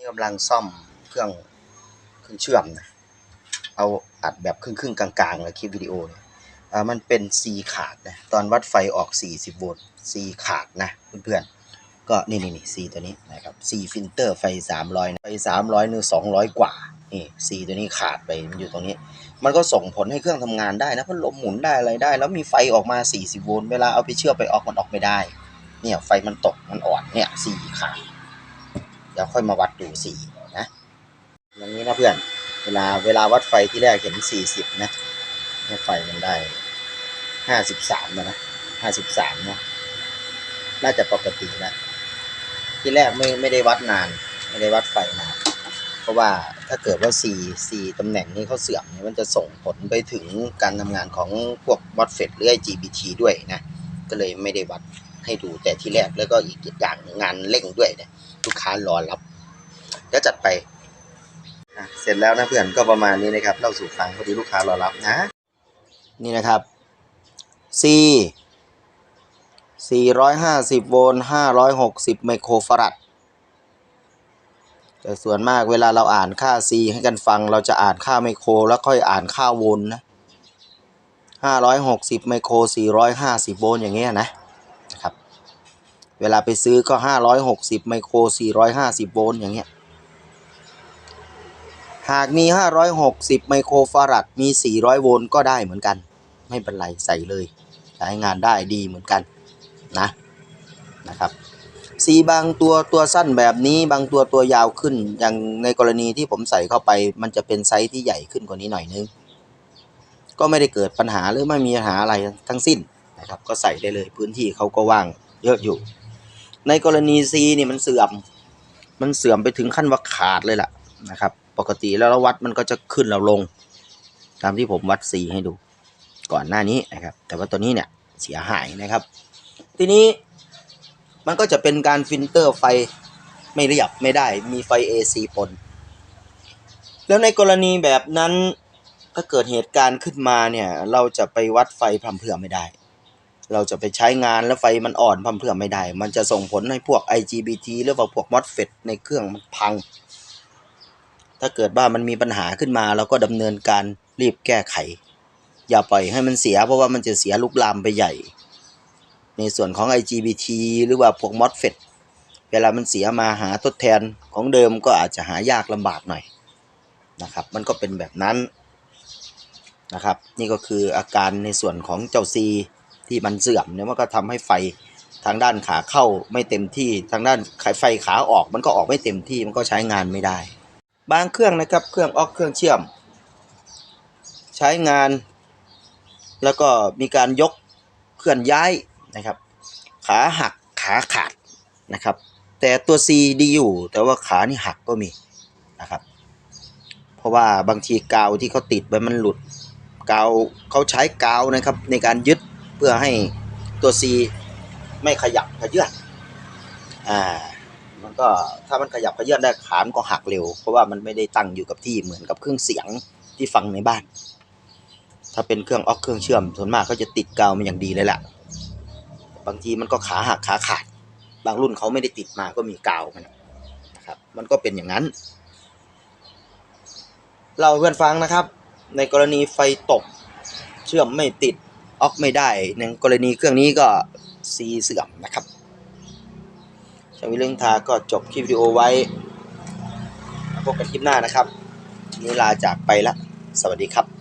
นี่กำลังซ่อมเครื่องเครื่องเชื่อมนะเอาอัดแบบครึ่งครึ่งๆกลางๆเลยคลิปวิดีโอเนี่ยอ่ามันเป็น C ขาดนะตอนวัดไฟออก 40 โวลต์ C ขาดนะเพื่อนๆก็นี่นี่นี่ C ตัวนี้นะครับ C ฟิลเตอร์ไฟ 300นะไฟ 300นี่200 กว่านี่ C ตัวนี้ขาดไปมันอยู่ตรงนี้ มันก็ส่งผลให้เครื่องทำงานได้นะพัดลมหมุนได้อะไรได้ แล้วมีไฟออกมา 40 โวลต์เวลาเอาไปเชื่อมไปออกมันออกไม่ได้ เนี่ยไฟมันตกมันอ่อนเนี่ย C ขาด เดี๋ยวค่อยมาวัดดู C นะอย่างนี้นะเพื่อน เวลาเวลาวัดไฟที่แรกเห็น 40 นะเนี่ยไฟมันได้ 53แล้วนะ53เนาะน่าจะปกติแล้วที่แรกไม่ไม่ได้วัดนาน ไม่ได้วัดไฟนานเพราะว่าถ้าเกิดว่า C C ตำแหน่งนี้เขาเสื่อมเนี่ยมันจะส่งผลไปถึงการทำงานของพวก MOSFET หรือ IGBT ด้วยนะ ก็เลยไม่ได้วัด ให้ดูแต่ที่แรกแล้วก็อีกอย่างงานเร่งด้วยเนี่ยลูกค้ารอรับเดี๋ยวจัดไปเสร็จแล้วนะเพื่อนก็ประมาณนี้นะครับเล่าสู่ฟังพอดีลูกค้ารอรับนะ นี่นะครับ C 450 โวลต์ 560 ไมโครฟารัดแต่ส่วนมากเวลาเราอ่านค่า C ให้กันฟังเราจะอ่านค่าไมโคร แล้วค่อยอ่านค่าโวลต์นะ 560 ไมโคร 450 โวลต์อย่างเงี้ยนะ เวลาไปซื้อก็ 560 ไมโคร 450 โวลต์อย่างเงี้ย หากมี 560 ไมโครฟารัดมี 400 โวลต์ก็ได้เหมือนกัน ไม่เป็นไรใส่เลยใช้งานได้ดีเหมือนกันนะนะครับสีบางตัวตัวสั้นแบบนี้บางตัวตัวยาวขึ้น อย่างในกรณีที่ผมใส่เข้าไป มันจะเป็นไซส์ที่ใหญ่ขึ้นกว่านี้หน่อยนึง ก็ไม่ได้เกิดปัญหาหรือไม่มีปัญหาอะไรทั้งสิ้นนะครับ ก็ใส่ได้เลยพื้นที่เขาก็ว่างเยอะอยู่ ในกรณี C นี่มันเสื่อม มันเสื่อมไปถึงขั้นว่าขาดเลยล่ะนะครับ ปกติแล้วเราวัดมันก็จะขึ้นเราลง ตามที่ผมวัด C ให้ดู ก่อนหน้านี้นะครับ แต่ว่าตัวนี้เนี่ยเสียหายนะครับ ทีนี้มันก็จะเป็นการฟิลเตอร์ไฟไม่เรียบไม่ได้มีไฟ AC ปน แล้วในกรณีแบบนั้นถ้าเกิดเหตุการณ์ขึ้นมาเนี่ย เราจะไปวัดไฟพร่ำเพรื่อไม่ได้ เราจะไปใช้งานแล้วไฟมันอ่อนพร่ำเพื่อไม่ได้ มันจะส่งผลให้พวก IGBT หรือว่าพวก MOSFET ในเครื่องมันพัง ถ้าเกิดว่ามันมีปัญหาขึ้นมาเราก็ดำเนินการรีบแก้ไข อย่าปล่อยให้มันเสียเพราะว่ามันจะเสียลุกลามไปใหญ่ ในส่วนของ IGBT หรือว่าพวก MOSFET เวลามันเสียมาหาทดแทนของเดิมก็อาจจะหายากลำบากหน่อยนะครับ มันก็เป็นแบบนั้นนะครับ นี่ก็คืออาการในส่วนของเจ้า C ที่มันเสื่อมเนี่ยมันก็ทำให้ไฟทางด้านขาเข้าไม่เต็มที่ทางด้านไฟขาออกมันก็ออกไม่เต็มที่มันก็ใช้งานไม่ได้ บางเครื่องนะครับเครื่องออกเครื่องเชื่อม ใช้งาน แล้วก็มีการยกเคลื่อนย้ายนะครับ ขาหักขาขาดนะครับ แต่ตัว C ดีอยู่ แต่ว่าขานี่หักก็มีนะครับ เพราะว่าบางทีกาวที่เขาติดไปมันหลุดกาวเขาใช้กาวนะครับในการยึด เพื่อให้ตัว C ไม่ขยับขยื่นอ่ามันก็ถ้ามันขยับขยื่นได้ขามนก็หักเร็ว เพราะว่ามันไม่ได้ตั้งอยู่กับที่เหมือนกับเครื่องเสียงที่ฟังในบ้าน ถ้าเป็นเครื่องออกเครื่องเชื่อมส่วนมากเขาจะติดกาวมาอย่างดีเลยแหละบางทีมันก็ขาหักขาขาด บางรุ่นเขาไม่ได้ติดมาก็มีกาวมันนะครับ มันก็เป็นอย่างนั้น เราเพื่อนฟังนะครับ ในกรณีไฟตกเชื่อมไม่ติด ออกไม่ได้ในกรณีเครื่องนี้ก็ซีเสื่อมนะครับช่างวิเรื่องทาก็จบคลิปวิดีโอไว้พบกันคลิปหน้านะครับนนี้ลาจากไปละ สวัสดีครับ